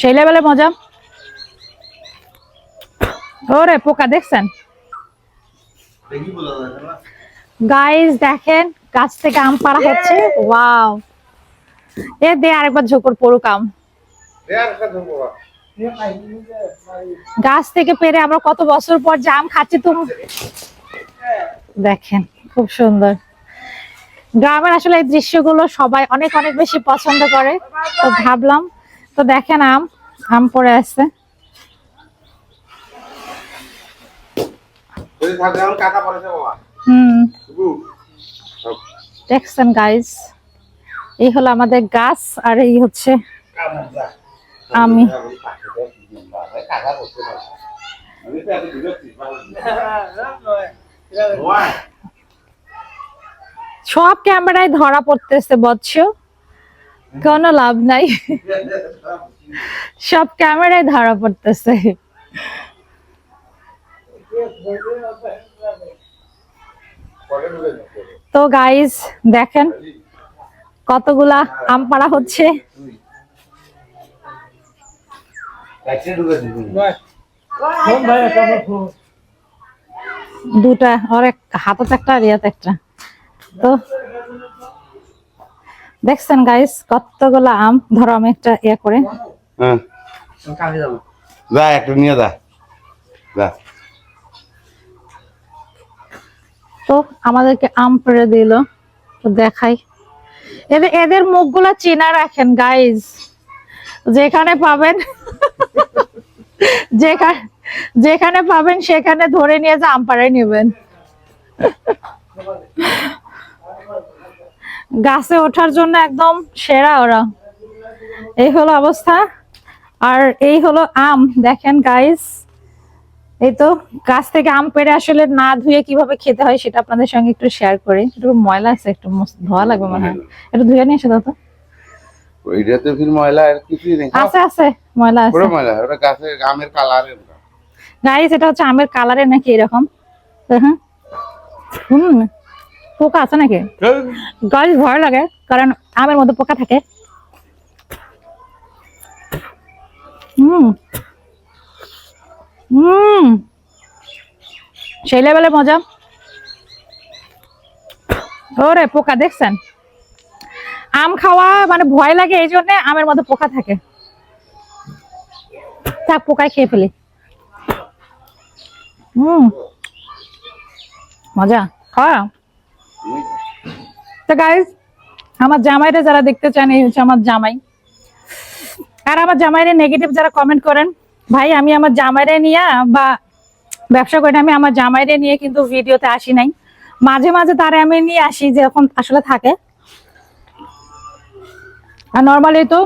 সেই লেভেলে মজা। ওরে, পোকা দেখছেন? গাইস দেখেন, গাছ থেকে আম পাড়া হচ্ছে। ওয়াও এ, দে আরেকবার ঝোকর পড়ুক আম। গাছ থেকে পেরে আমরা কত বছর পর জাম খাচ্ছি তুমি দেখেন, খুব সুন্দর। গ্রামের আসলে এই দৃশ্যগুলো সবাই অনেক অনেক বেশি পছন্দ করে। তো ভাবলাম তো দেখেন আম আম পড়ে আছে। দেখছেন গাইস এই হলো আমাদের গাছ আর এই হচ্ছে আমি। সব ক্যামেরায় ধরা পড়তেছে বৎস কোনো লাভ নাই। সব ক্যামেরায় ধরা পড়তেছে। তো গাইজ দেখেন কতগুলা আম পাড়া হচ্ছে। দুটা আর এক হাতত একটা আর একটা। তো দেখছেন গাইস কতগুলা আম ধরো আমি একটা ইয়ে করে। হ্যাঁ। যা একটু নিয়ে যা। যা। তো আমাদেরকে আম পেড়ে দিল তো দেখাই। এদের এদের মুখগুলো চেনা রাখেন গাইজ যেখানে পাবেন যেখানে যেখানে পাবেন সেখানে ধরে নিয়ে যে আম পাড়ায় নেবেন। গাছে ওঠার জন্য একদম সেরা ওরা। এই হলো অবস্থা। আর এই হলো আম। দেখেন গাইস এই তো গাছ থেকে আম পেড়ে আসলে না ধুয়ে কীভাবে খেতে হয় সেটা আপনাদের সঙ্গে একটু শেয়ার করি। একটু ময়লা আছে একটু ধোয়া লাগবে মনে হয়। একটু ধুয়ে নিয়ে এসে দাও তো। ওইটা ফির ময়লা আর কিছুই নেই। আছে আছে ময়লা আছে। পুরো ময়লা ওটা গাছের আমের কালারের গাইস এটা হচ্ছে আমের কালারের নাকি এরকম? তো হ্যাঁ। হুম। পোকা আছে নাকি? গাছ ভয় লাগে কারণ আমের মধ্যে পোকা থাকে। হুম। হুম। সেই লেভেলে মজা। ওরে পোকা দেখছেন? আম খাওয়া মানে ভয় লাগে এই জন্য আমের মধ্যে পোকা থাকে। থাক পোকায় খেয়ে ফেলি। হুম। মজা। খাওয়া? তো আমার জামাইরা যারা দেখতে চান, এই হচ্ছে আমার জামাই। আর আমার জামাইরে নেগেটিভ যারা কমেন্ট করেন, ভাই, আমি আমার জামাইরে নিয়ে বা ব্যবসা করে আমি আমার জামাইরে নিয়ে কিন্তু ভিডিওতে আসি নাই। মাঝে মাঝে তারা আমি নিয়ে আসি যখন আসলে থাকে। আর নর্মালি তো